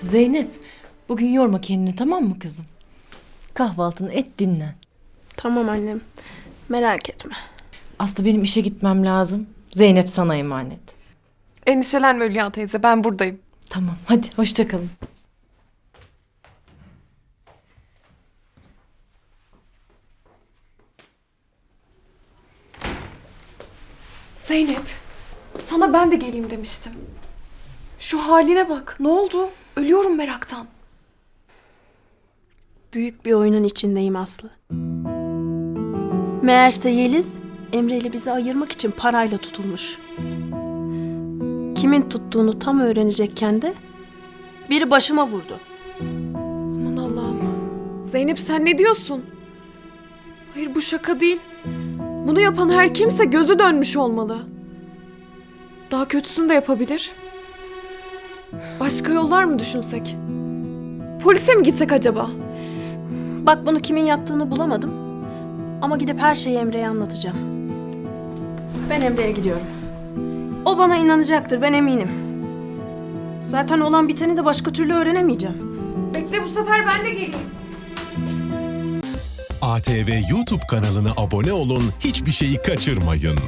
Zeynep, bugün yorma kendini tamam mı kızım? Kahvaltını et dinlen. Tamam annem. Merak etme. Aslı benim işe gitmem lazım. Zeynep sana emanet. Endişelenme Hülya teyze ben buradayım. Tamam hadi hoşça kalın. Zeynep sana ben de geleyim demiştim. Şu haline bak ne oldu? Ölüyorum meraktan. Büyük bir oyunun içindeyim Aslı. Meğerse Yeliz, Emre ile bizi ayırmak için parayla tutulmuş. Kimin tuttuğunu tam öğrenecekken de biri başıma vurdu. Aman Allah'ım. Zeynep sen ne diyorsun? Hayır bu şaka değil. Bunu yapan her kimse gözü dönmüş olmalı. Daha kötüsünü de yapabilir. Başka yollar mı düşünsek? Polise mi gitsek acaba? Bak bunu kimin yaptığını bulamadım. Ama gidip her şeyi Emre'ye anlatacağım. Ben Emre'ye gidiyorum. O bana inanacaktır ben eminim. Zaten olan biteni de başka türlü öğrenemeyeceğim. Bekle bu sefer ben de geleyim. ATV YouTube kanalına abone olun, hiçbir şeyi kaçırmayın.